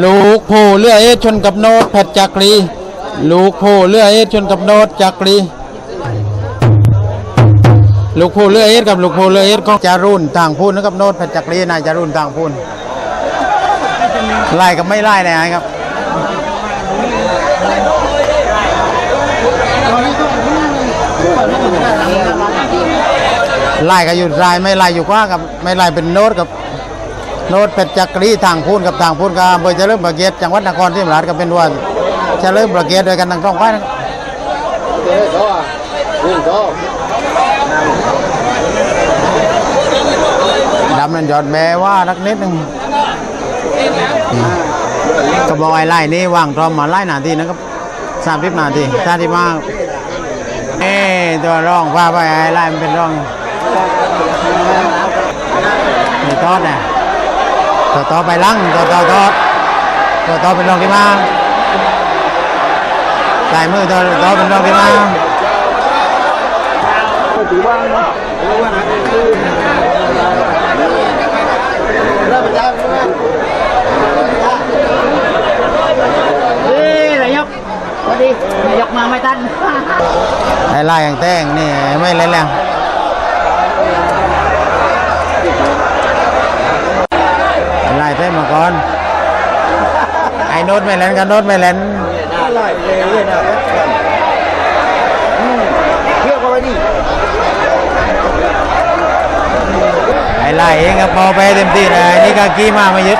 ลูกโพเรือเอชนกับโนดแพทจักรี ลูกโพเรือเอชนกับโนดจักรี ลูกโพเรือเอสกับลูกโพเรือเอสก็จารุนต่างพูนนะครับโนดแพทจักรีนายจารุนต่างพูนไล่กับไม่ไล่นะครับไล่ก็อยู่รายไม่ไล่อยู่กว่ากับไม่ไล่เป็นโนดกับ โนดเป็ดจักรีทางพูนกับทางพูนกับอำเภอเฉลิมพระเกียรติจังหวัดนครศรีธรรมราชก็เป็นวันเฉลิมพระเกียรติโดวยกันทั้งสองฝ่ายนะครับดำนั่นยอดแม่ว่านักนิดหนึ่งก็บอกไอ้ไล่นี่วางทอมมาไล่นาทีนะครับสามสิบนาทีสามสิบมากเอ้ตัวร่องว่าไปไอ้ไล่มันเป็นร่องนี่ทอดเนี่ย ต่อต่อไปลังต่อต่อต่อต่อต่อเป็นรองที่มาสายมือต่อต่อเป็นรองที่มาเฮ้ยนายกสวัสดีนายกมาไม่ทันไอ้ลายอย่างแต้งนี่ไม่เล่นแล้วไอ้ลายแต้งมาก่อน โน้ตไม่เล่นกันโน้ตไม่เล่นเที่ยวกันไปดิไอ้ลายเองก็พอไปเต็มที่เลยไอ้นี่กากี้มาไม่ยึด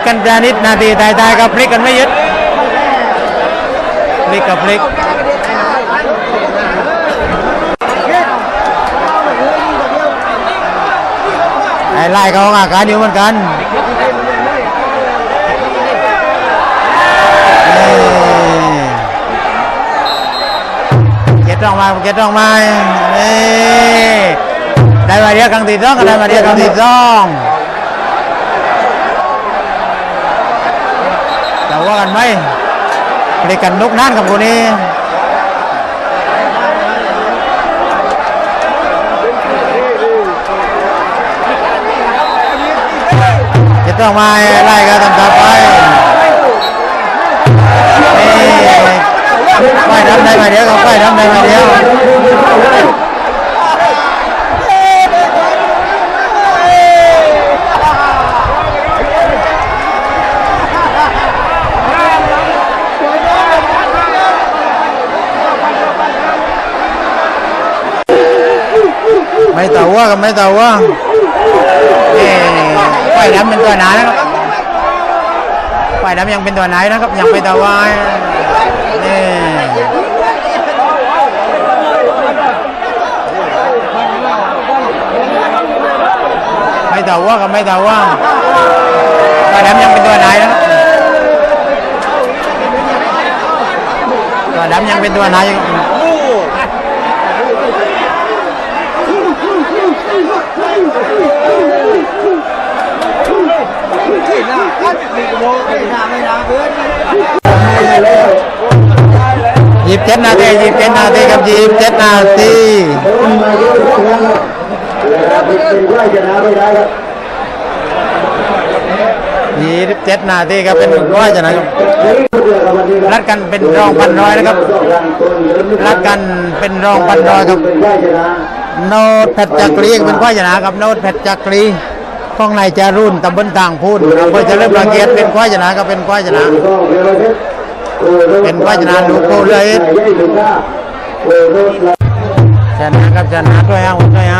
กกันจานิดนาทีตายตายกับพลิกกันไม่ยึดพลิกกับพลิกไอ้ไล่เขาอาการอยู่เหมือนกันเก็ตรองมาเก็ตรองมาได้มาเรียกครั้งที่สองก็ได้มาเรียกครั้งที่สองแต่ ว่ากันไหมเลิกกันนุกนั่นกับคนนี้จะต้องมาไล่กันต ไม่เต่าว่ากับไม่เต่าว่านี่ไฟดำเป็นตัวไหนนะครับไฟดำยังเป็นตัวไหนนะครับ ยังไม่เต่าว่านี่ไม่เต่าว่ากับไม่เต่าว่าไฟดำยังเป็นตัวไหนนะครับตัวดำยังเป็นตัวไหนอยู่ ยี่สิบเจ็ดนาทียี่สิบเจ็ดนาทีกับยี่สิบเจ็ดนาทียี่สิบเจ็ดนาทีครับเป็นร้อยจะนะครับรัดกันเป็นรองพันร้อยนะครับรัดกันเป็นรองพันร้อยครับโนดเพชรจักรีเป็นข้อยชนะครับโนดเพชรจักรี ข้องในจารุ่นตำบลต่างพูนอำเภอเจริญประเกียรติเป็นควายชนะก็เป็นควายชนะเป็นควายชนะดูโคเลยชนะครับชนะด้วยอ้างด้วยอ้าม